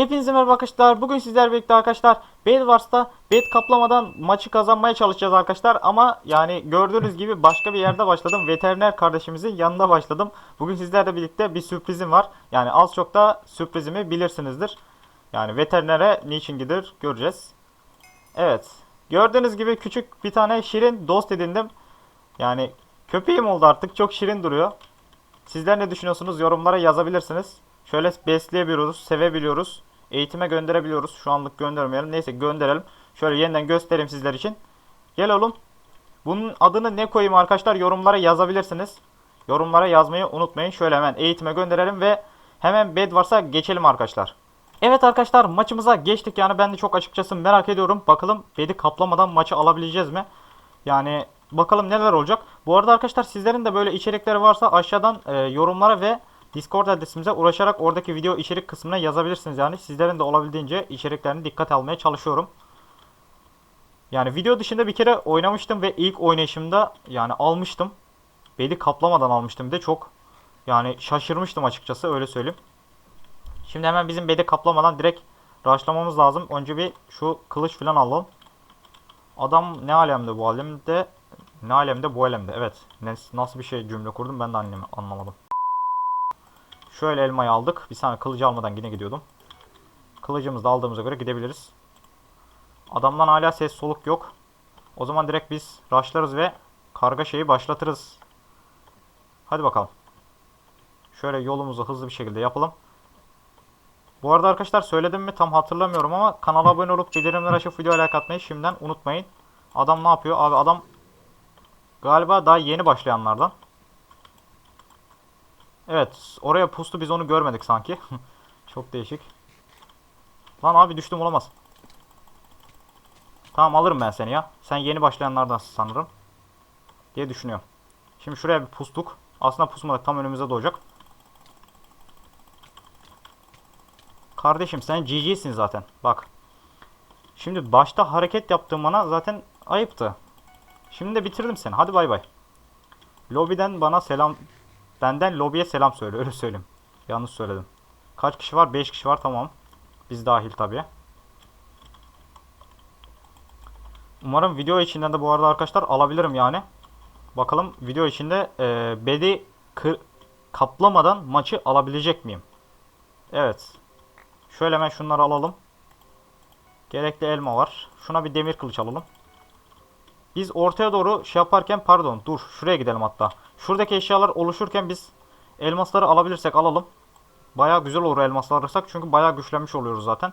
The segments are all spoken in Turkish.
Hepinize merhaba arkadaşlar. Bugün sizler birlikte arkadaşlar Bedwars'ta bed kaplamadan maçı kazanmaya çalışacağız arkadaşlar. Ama yani gördüğünüz gibi başka bir yerde başladım. Veteriner kardeşimizin yanında başladım. Bugün sizlerle birlikte bir sürprizim var. Yani az çok da sürprizimi bilirsinizdir. Yani veterinere niçin gidilir göreceğiz. Evet. Gördüğünüz gibi küçük bir tane şirin dost edindim. Yani köpeğim oldu artık. Çok şirin duruyor. Sizler ne düşünüyorsunuz? Yorumlara yazabilirsiniz. Şöyle besleyebiliyoruz, sevebiliyoruz. Eğitime gönderebiliyoruz. Şu anlık göndermeyelim. Neyse gönderelim. Şöyle yeniden göstereyim sizler için. Gel oğlum. Bunun adını ne koyayım arkadaşlar? Yorumlara yazabilirsiniz. Yorumlara yazmayı unutmayın. Şöyle hemen eğitime gönderelim ve hemen bed varsa geçelim arkadaşlar. Evet arkadaşlar maçımıza geçtik yani ben de çok açıkçası merak ediyorum. Bakalım bedi kaplamadan maçı alabileceğiz mi? Yani bakalım neler olacak. Bu arada arkadaşlar sizlerin de böyle içerikleri varsa aşağıdan e, yorumlara ve Discord adresimize ulaşarak oradaki video içerik kısmına yazabilirsiniz. Yani sizlerin de olabildiğince içeriklerini dikkat almaya çalışıyorum. Yani video dışında bir kere oynamıştım ve ilk oynayışımda yani almıştım. Bedi kaplamadan almıştım de çok yani şaşırmıştım açıkçası öyle söyleyeyim. Şimdi hemen bizim bedi kaplamadan direkt rushlamamız lazım. Önce bir şu kılıç falan alalım. Adam ne alemde bu alemde ne alemde bu alemde evet. Nasıl bir şey cümle kurdum ben de annemi anlamadım. Şöyle elmayı aldık. Bir saniye kılıcı almadan yine gidiyordum. Kılıcımızı da aldığımıza göre gidebiliriz. Adamdan hala ses soluk yok. O zaman direkt biz rushlarız ve karga şeyi başlatırız. Hadi bakalım. Şöyle yolumuzu hızlı bir şekilde yapalım. Bu arada arkadaşlar söyledim mi tam hatırlamıyorum ama kanala abone olup bildirimleri açıp videoya like atmayı şimdiden unutmayın. Adam ne yapıyor? Abi adam galiba daha yeni başlayanlardan. Evet oraya pustu biz onu görmedik sanki. Çok değişik. Lan abi düştüm olamaz. Tamam alırım ben seni ya. Sen yeni başlayanlardan sanırım. Diye düşünüyorum. Şimdi şuraya bir pustuk. Aslında pusmadık tam önümüze doğacak. Kardeşim sen GG'sin zaten. Bak. Şimdi başta hareket yaptığım bana zaten ayıptı. Şimdi de bitirdim seni. Hadi bay bay. Lobiden bana selam Benden lobiye selam söyle öyle söyleyeyim. Yanlış söyledim. Kaç kişi var? 5 kişi var tamam. Biz dahil tabii. Umarım video içinden de bu arada arkadaşlar alabilirim yani. Bakalım video içinde e, bedi kaplamadan maçı alabilecek miyim? Evet. Şöyle hemen şunları alalım. Gerekli elma var. Şuna bir demir kılıç alalım. Biz ortaya doğru şey yaparken pardon dur şuraya gidelim hatta. Şuradaki eşyalar oluşurken biz elmasları alabilirsek alalım. Baya güzel olur elmaslar alırsak çünkü baya güçlenmiş oluyoruz zaten.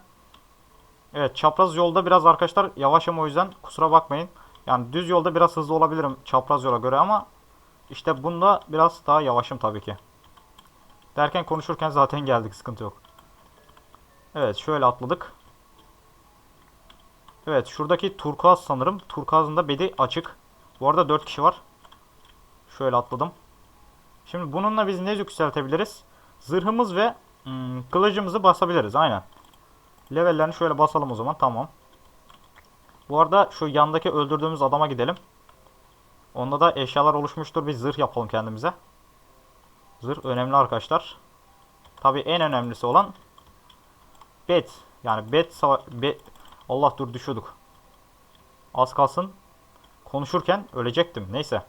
Evet çapraz yolda biraz arkadaşlar yavaşım o yüzden kusura bakmayın. Yani düz yolda biraz hızlı olabilirim çapraz yola göre ama işte bunda biraz daha yavaşım tabii ki. Derken konuşurken zaten geldik sıkıntı yok. Evet şöyle atladık. Evet şuradaki turkuaz sanırım. Turkuazın da bedi açık. Bu arada 4 kişi var. Şöyle atladım. Şimdi bununla biz ne yükseltebiliriz? Zırhımız ve hmm, kılıcımızı basabiliriz. Aynen. Levellerini şöyle basalım o zaman. Tamam. Bu arada şu yandaki öldürdüğümüz adama gidelim. Onda da eşyalar oluşmuştur. Bir zırh yapalım kendimize. Zırh önemli arkadaşlar. Tabi en önemlisi olan bet. Yani bet, bet Allah dur düşüyorduk. Az kalsın konuşurken ölecektim. Neyse.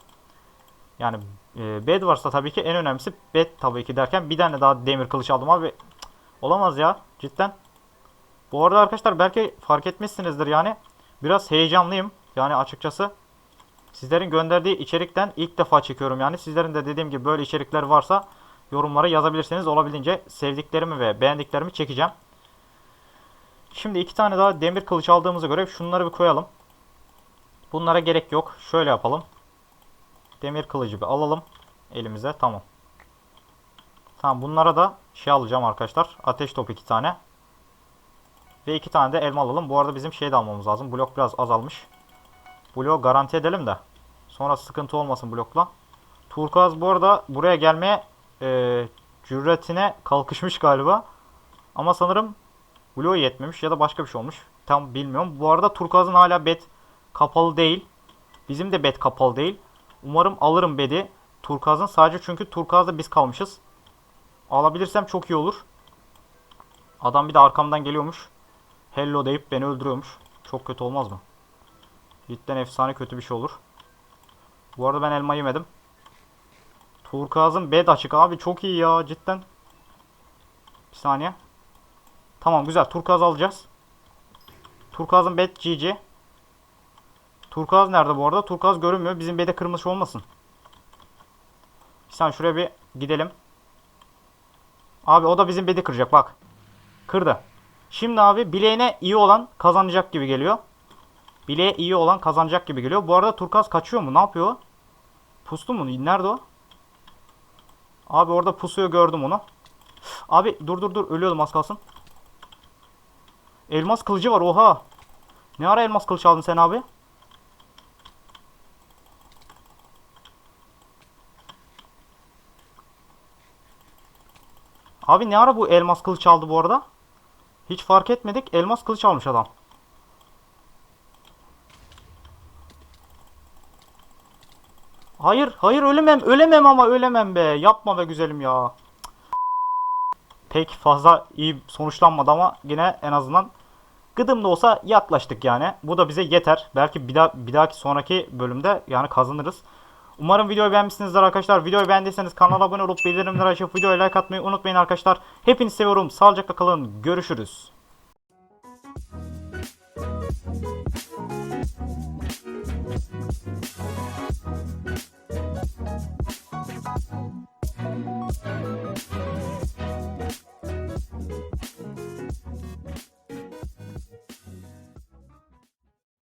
Yani e, bed varsa tabii ki en önemlisi bed tabii ki derken bir tane daha demir kılıç aldım abi. Olamaz ya cidden. Bu arada arkadaşlar belki fark etmişsinizdir yani. Biraz heyecanlıyım. Yani açıkçası sizlerin gönderdiği içerikten ilk defa çekiyorum yani. Sizlerin de dediğim gibi böyle içerikler varsa yorumlara yazabilirsiniz. Olabildiğince sevdiklerimi ve beğendiklerimi çekeceğim. Şimdi iki tane daha demir kılıç aldığımıza göre şunları bir koyalım. Bunlara gerek yok. Şöyle yapalım. Demir kılıcı bir alalım elimize. Tamam. Tamam bunlara da şey alacağım arkadaşlar. Ateş topu iki tane. Ve iki tane de elma alalım. Bu arada bizim şey de almamız lazım. Blok biraz azalmış. Bloğu garanti edelim de. Sonra sıkıntı olmasın blokla. Turkuaz bu arada buraya gelmeye e, cüretine kalkışmış galiba. Ama sanırım bloğu yetmemiş ya da başka bir şey olmuş. Tam bilmiyorum. Bu arada Turkuaz'ın hala bet kapalı değil. Bizim de bet kapalı değil. Umarım alırım bedi. Turkuaz'ın sadece çünkü Turkuaz'da biz kalmışız. Alabilirsem çok iyi olur. Adam bir de arkamdan geliyormuş. Hello deyip beni öldürüyormuş. Çok kötü olmaz mı? Cidden efsane kötü bir şey olur. Bu arada ben elma yemedim. Turkuaz'ın bed açık abi çok iyi ya cidden. Bir saniye. Tamam güzel turkuaz alacağız. Turkuaz'ın bed GG. Turkuaz nerede bu arada? Turkuaz görünmüyor. Bizim bed'e kırmızı olmasın. Bir saniye şuraya bir gidelim. Abi o da bizim bedi kıracak bak. Kırdı. Şimdi abi bileğine iyi olan kazanacak gibi geliyor. Bileğe iyi olan kazanacak gibi geliyor. Bu arada Turkaz kaçıyor mu? Ne yapıyor? Pustu mu? Nerede o? Abi orada pusuyor gördüm onu. Abi dur dur dur ölüyordum az kalsın. Elmas kılıcı var oha. Ne ara elmas kılıç aldın sen abi? Abi ne ara bu elmas kılıç aldı bu arada? Hiç fark etmedik. Elmas kılıç almış adam. Hayır, hayır ölemem. Ölemem ama ölemem be. Yapma be güzelim ya. Pek fazla iyi sonuçlanmadı ama yine en azından Gıdım da olsa yaklaştık yani. Bu da bize yeter. Belki bir, daha, bir dahaki sonraki bölümde yani kazanırız. Umarım videoyu beğenmişsinizdir arkadaşlar. Videoyu beğendiyseniz kanala abone olup bildirimleri açıp videoya like atmayı unutmayın arkadaşlar. Hepinizi seviyorum. Sağlıcakla kalın. Görüşürüz. Thank you.